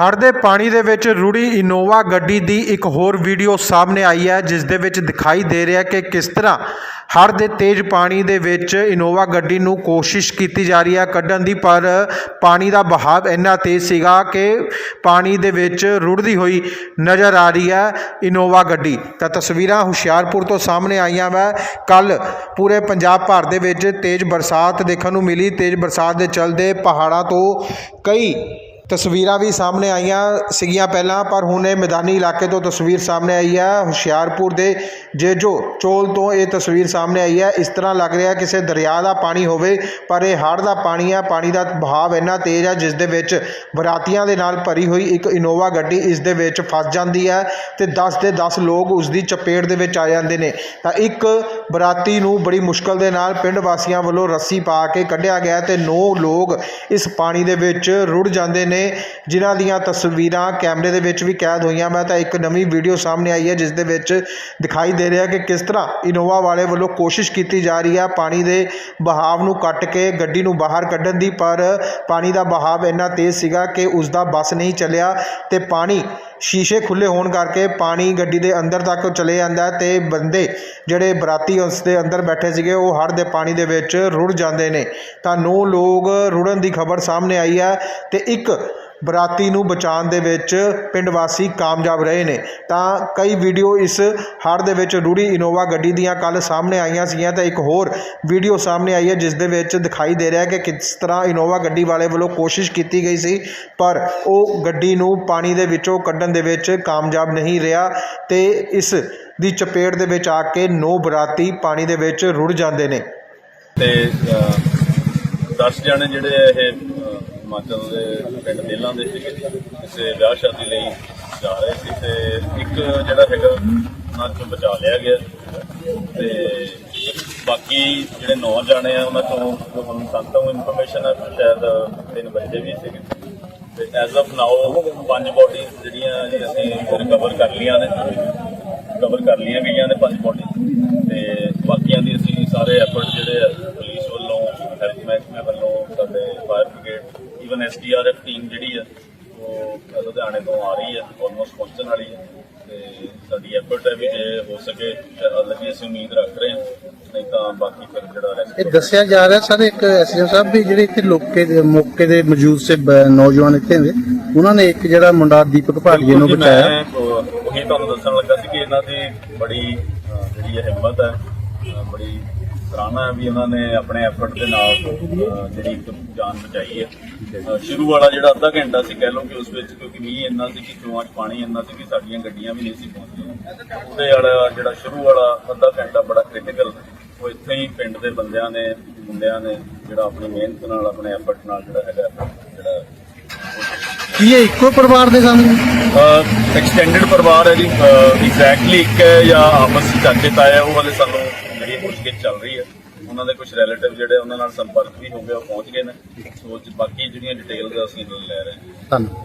ਹੜ੍ਹ ਦੇ ਪਾਣੀ ਦੇ ਵਿੱਚ ਰੁੜੀ ਇਨੋਵਾ ਗੱਡੀ ਦੀ ਇੱਕ ਹੋਰ ਵੀਡੀਓ ਸਾਹਮਣੇ ਆਈ ਹੈ, ਜਿਸ ਦੇ ਵਿੱਚ ਦਿਖਾਈ ਦੇ ਰਿਹਾ ਕਿ ਕਿਸ ਤਰ੍ਹਾਂ ਹੜ੍ਹ ਦੇ ਤੇਜ਼ ਪਾਣੀ ਦੇ ਵਿੱਚ ਇਨੋਵਾ ਗੱਡੀ ਨੂੰ ਕੋਸ਼ਿਸ਼ ਕੀਤੀ ਜਾ ਰਹੀ ਹੈ ਕੱਢਣ ਦੀ, ਪਰ ਪਾਣੀ ਦਾ ਬਹਾਵ ਇੰਨਾ ਤੇਜ਼ ਸੀਗਾ ਕਿ ਪਾਣੀ ਦੇ ਵਿੱਚ ਰੁੜਦੀ ਹੋਈ ਨਜ਼ਰ ਆ ਰਹੀ ਹੈ ਇਨੋਵਾ ਗੱਡੀ। ਤਾਂ ਤਸਵੀਰਾਂ ਹੁਸ਼ਿਆਰਪੁਰ ਤੋਂ ਸਾਹਮਣੇ ਆਈਆਂ ਵਾ। ਕੱਲ ਪੂਰੇ ਪੰਜਾਬ ਭਰ ਦੇ ਵਿੱਚ ਤੇਜ਼ ਬਰਸਾਤ ਦੇਖਣ ਨੂੰ ਮਿਲੀ। ਤੇਜ਼ ਬਰਸਾਤ ਦੇ ਚਲਦੇ ਪਹਾੜਾਂ ਤੋਂ ਕਈ ਤਸਵੀਰਾਂ ਵੀ ਸਾਹਮਣੇ ਆਈਆਂ ਸੀਗੀਆਂ ਪਹਿਲਾਂ, ਪਰ ਹੁਣ ਇਹ ਮੈਦਾਨੀ ਇਲਾਕੇ ਤੋਂ ਤਸਵੀਰ ਸਾਹਮਣੇ ਆਈ ਹੈ, ਹੁਸ਼ਿਆਰਪੁਰ ਦੇ ਜੇਜੋ ਚੋਲ ਤੋਂ ਇਹ ਤਸਵੀਰ ਸਾਹਮਣੇ ਆਈ ਹੈ। ਇਸ ਤਰ੍ਹਾਂ ਲੱਗ ਰਿਹਾ ਕਿਸੇ ਦਰਿਆ ਦਾ ਪਾਣੀ ਹੋਵੇ, ਪਰ ਇਹ ਹੜ੍ਹ ਦਾ ਪਾਣੀ ਹੈ, ਪਾਣੀ ਦਾ ਬਹਾਵ ਇੰਨਾ ਤੇਜ਼ ਹੈ, ਜਿਸ ਦੇ ਵਿੱਚ ਬਰਾਤੀਆਂ ਦੇ ਨਾਲ ਭਰੀ ਹੋਈ ਇੱਕ ਇਨੋਵਾ ਗੱਡੀ ਇਸ ਦੇ ਵਿੱਚ ਫਸ ਜਾਂਦੀ ਹੈ ਤੇ 10 ਦੇ 10 ਲੋਕ ਉਸ ਦੀ ਚਪੇਟ ਦੇ ਵਿੱਚ ਆ ਜਾਂਦੇ ਨੇ। ਤਾਂ ਇੱਕ ਬਰਾਤੀ ਨੂੰ ਬੜੀ ਮੁਸ਼ਕਲ ਦੇ ਨਾਲ ਪਿੰਡ ਵਾਸੀਆਂ ਵੱਲੋਂ ਰੱਸੀ ਪਾ ਕੇ ਕੱਢਿਆ ਗਿਆ ਤੇ 9 ਲੋਕ ਇਸ ਪਾਣੀ ਦੇ ਵਿੱਚ ਰੁੜ ਜਾਂਦੇ ਨੇ। de ਜਿਨ੍ਹਾਂ ਦੀਆਂ ਤਸਵੀਰਾਂ ਕੈਮਰੇ ਦੇ ਵਿੱਚ ਵੀ ਕੈਦ ਹੋਈਆਂ, ਮੈਂ ਤਾਂ ਇੱਕ ਨਵੀਂ ਵੀਡੀਓ ਸਾਹਮਣੇ ਆਈ ਹੈ ਜਿਸ ਦੇ ਵਿੱਚ ਦਿਖਾਈ ਦੇ ਰਿਹਾ ਕਿ ਕਿਸ ਤਰ੍ਹਾਂ ਇਨੋਵਾ ਵਾਲੇ ਵੱਲੋਂ ਕੋਸ਼ਿਸ਼ ਕੀਤੀ ਜਾ ਰਹੀ ਹੈ ਪਾਣੀ ਦੇ ਬਹਾਵ ਨੂੰ ਕੱਟ ਕੇ ਗੱਡੀ ਨੂੰ ਬਾਹਰ ਕੱਢਣ ਦੀ, ਪਰ ਪਾਣੀ ਦਾ ਬਹਾਵ ਇੰਨਾ ਤੇਜ਼ ਸੀਗਾ ਕਿ ਉਸ ਦਾ ਬੱਸ ਨਹੀਂ ਚੱਲਿਆ ਤੇ ਪਾਣੀ ਸ਼ੀਸ਼ੇ ਖੁੱਲੇ ਹੋਣ ਕਰਕੇ ਪਾਣੀ ਗੱਡੀ ਦੇ ਅੰਦਰ ਤੱਕ ਚਲੇ ਜਾਂਦਾ ਹੈ ਤੇ ਬੰਦੇ ਜਿਹੜੇ ਬਰਾਤੀ ਉਸ ਦੇ ਅੰਦਰ ਬੈਠੇ ਸੀਗੇ, ਉਹ ਹੜ੍ਹ ਦੇ ਪਾਣੀ ਦੇ ਵਿੱਚ ਰੁੜ ਜਾਂਦੇ ਨੇ। ਤਾਂ ਨੌ ਲੋਕ ਰੁੜਨ ਦੀ ਖਬਰ ਸਾਹਮਣੇ ਆਈ ਹੈ ਤੇ ਇੱਕ ਬਰਾਤੀ ਨੂੰ ਬਚਾਉਣ ਦੇ ਵਿੱਚ ਪਿੰਡ ਵਾਸੀ ਕਾਮਯਾਬ ਰਹੇ ਨੇ। ਤਾਂ ਕਈ ਵੀਡੀਓ ਇਸ ਹੜ੍ਹ ਦੇ ਵਿੱਚ ਰੁੜੀ ਇਨੋਵਾ ਗੱਡੀ ਦੀਆਂ ਕੱਲ ਸਾਹਮਣੇ ਆਈਆਂ ਸੀਗੀਆਂ ਤਾਂ ਇੱਕ ਹੋਰ ਵੀਡੀਓ ਸਾਹਮਣੇ ਆਈ ਹੈ, ਜਿਸ ਦੇ ਵਿੱਚ ਦਿਖਾਈ ਦੇ ਰਿਹਾ ਕਿ ਕਿਸ ਤਰ੍ਹਾਂ ਇਨੋਵਾ ਗੱਡੀ ਵਾਲੇ ਵੱਲੋਂ ਕੋਸ਼ਿਸ਼ ਕੀਤੀ ਗਈ ਸੀ, ਪਰ ਉਹ ਗੱਡੀ ਨੂੰ ਪਾਣੀ ਦੇ ਵਿੱਚੋਂ ਕੱਢਣ ਦੇ ਵਿੱਚ ਕਾਮਯਾਬ ਨਹੀਂ ਰਿਹਾ ਤੇ ਇਸ ਦੀ ਚਪੇਟ ਦੇ ਵਿੱਚ ਆ ਕੇ ਨੌ ਬਰਾਤੀ ਪਾਣੀ ਦੇ ਵਿੱਚ ਰੁੜ ਜਾਂਦੇ ਨੇ। ਤੇ 10 ਜਣੇ ਜਿਹੜੇ ਇਹ ਹਿਮਾਚਲ ਦੇ ਪਿੰਡ ਮੇਲਾਂ ਦੇ ਸੀਗੇ। ਕਿਸੇ ਵਿਆਹ ਸ਼ਾਦੀ ਲਈ ਜਾ ਰਹੇ ਸੀ ਤੇ ਇੱਕ ਜਿਹੜਾ ਹੈਗਾ, ਉਹਨਾਂ ਚੋਂ ਬਚਾ ਲਿਆ ਗਿਆ। ਤੇ ਬਾਕੀ ਜਿਹੜੇ ਨੌ ਜਾਣੇ ਆ, ਉਹਨਾਂ ਚੋਂ ਜੋ ਹੁਣ ਤੱਕ ਤੋਂ ਇਨਫੋਰਮੇਸ਼ਨ ਹੈ ਸ਼ਾਇਦ ਤਿੰਨ ਬੱਚੇ ਵੀ ਸੀਗੇ। ਤੇ ਐਜ਼ ਆਫ ਨਾਓ ਪੰਜ ਬੋਡੀ ਜਿਹੜੀਆਂ ਜੀ ਅਸੀਂ ਰਿਕਵਰ ਕਰ ਲਈਆਂ ਨੇ। ਰਿਕਵਰ ਕਰ ਲਈਆਂ ਗਈਆਂ ਨੇ ਪੰਜ ਬੋਡੀ ਤੇ ਬਾਕੀਆਂ ਦੀ ਅਸੀਂ ਸਾਰੇ ਐਫਰਟ ਜਿਹੜੇ ਆ, ਪੁਲਿਸ ਵੱਲੋਂ ਹੈਲਥ ਮਹਿਕਮੇ ਵੱਲੋਂ, ਸਾਡੇ fire brigade even SDRF team ਜਿਹੜੀ ਆ ਉਹ ਲੁਧਿਆਣੇ ਤੋਂ ਆ ਰਹੀ ਹੈ ਆਲਮੋਸਟ ਪਹੁੰਚਣ ਵਾਲੀ ਹੈ ਤੇ ਸਾਡੀ ਐਫਰਟ ਹੈ ਵੀ ਜੇ ਹੋ ਸਕੇ ਅੱਗੇ ਅਸੀਂ ਉਮੀਦ ਰੱਖ ਰਹੇ ਹਾਂ ਨਹੀਂ ਤਾਂ ਬਾਕੀ ਫਿਰ ਜਿਹੜਾ ਇਹ ਦੱਸਿਆ ਜਾ ਰਿਹਾ ਸਰ ਇੱਕ ਐਸਐਮ ਸਾਹਿਬ ਵੀ ਜਿਹੜੇ ਇੱਥੇ ਲੋਕੇ ਦੇ ਮੌਕੇ ਦੇ ਮੌਜੂਦ ਸੇ ਨੌਜਵਾਨ ਇੱਥੇ ਦੇ ਉਹਨਾਂ ਨੇ ਇੱਕ ਜਿਹੜਾ ਮੁੰਡਾ ਦੀਪਕ ਭਾਟੀਏ ਨੂੰ ਬਚਾਇਆ। ਉਹ- ਤੁਹਾਨੂੰ ਦੱਸਣ ਲੱਗਾ ਸੀ ਕਿ ਇਹਨਾਂ ਦੀ ਬੜੀ ਜਿਹੜੀ ਇਹ ਹਿੰਮਤ ਹੈ ਬੜੀ ਸਰਾਹਨਾ ਵੀ ਉਹਨਾਂ ਨੇ ਆਪਣੇ ਐਫਰਟ ਦੇ ਨਾਲ ਜਿਹੜੀ ਇੱਕ ਜਾਨ ਬਚਾਈ ਹੈ। ਸ਼ੁਰੂ ਵਾਲਾ ਜਿਹੜਾ ਅੱਧਾ ਘੰਟਾ ਸੀ ਕਹਿ ਲਓ ਕਿ ਉਸ ਵਿੱਚ ਕਿਉਂਕਿ ਮੀਂਹ ਇੰਨਾ ਸੀ ਕਿ ਚੋਆਂ 'ਚ ਪਾਣੀ ਇੰਨਾ ਸੀ ਕਿ ਸਾਡੀਆਂ ਗੱਡੀਆਂ ਵੀ ਨਹੀਂ ਸੀ ਪਹੁੰਚਦੀਆਂ ਉਹਦੇ ਵਾਲਾ ਜਿਹੜਾ ਸ਼ੁਰੂ ਵਾਲਾ ਅੱਧਾ ਘੰਟਾ ਬੜਾ ਕ੍ਰਿਟੀਕਲ ਉਹ ਇੱਥੇ ਹੀ ਪਿੰਡ ਦੇ ਬੰਦਿਆਂ ਨੇ ਮੁੰਡਿਆਂ ਨੇ ਜਿਹੜਾ ਆਪਣੀ ਮਿਹਨਤ ਨਾਲ ਆਪਣੇ ਐਫਰਟ ਨਾਲ ਜਿਹੜਾ ਹੈਗਾ ਜਿਹੜਾ ਕੀ ਇਹ ਇੱਕੋ ਪਰਿਵਾਰ ਦੇ ਸਨ ਐਕਸਟੈਂਡਡ ਪਰਿਵਾਰ ਹੈ ਜੀ। ਐਗਜ਼ੈਕਟਲੀ ਇੱਕ ਹੈ ਜਾਂ ਆਪਸ ਵਿੱਚ ਚਾਚੇ ਤਾਏ ਆ, ਉਹ ਵਾਲੇ ਸਾਨੂੰ ਜਿਹੜੀ ਪੁੱਛਗਿੱਛ ਚੱਲ ਰਹੀ ਹੈ, ਉਹਨਾਂ ਦੇ ਕੁਝ ਰਿਲੇਟਿਵ ਜਿਹੜੇ ਉਹਨਾਂ ਨਾਲ ਸੰਪਰਕ ਵੀ ਹੋ ਗਿਆ, ਉਹ ਪਹੁੰਚ ਗਏ ਨੇ। ਸੋ ਬਾਕੀ ਜਿਹੜੀਆਂ ਡਿਟੇਲਸ ਅਸੀਂ ਲੈ ਰਹੇ ਹਾਂ। ਧੰਨਵਾਦ।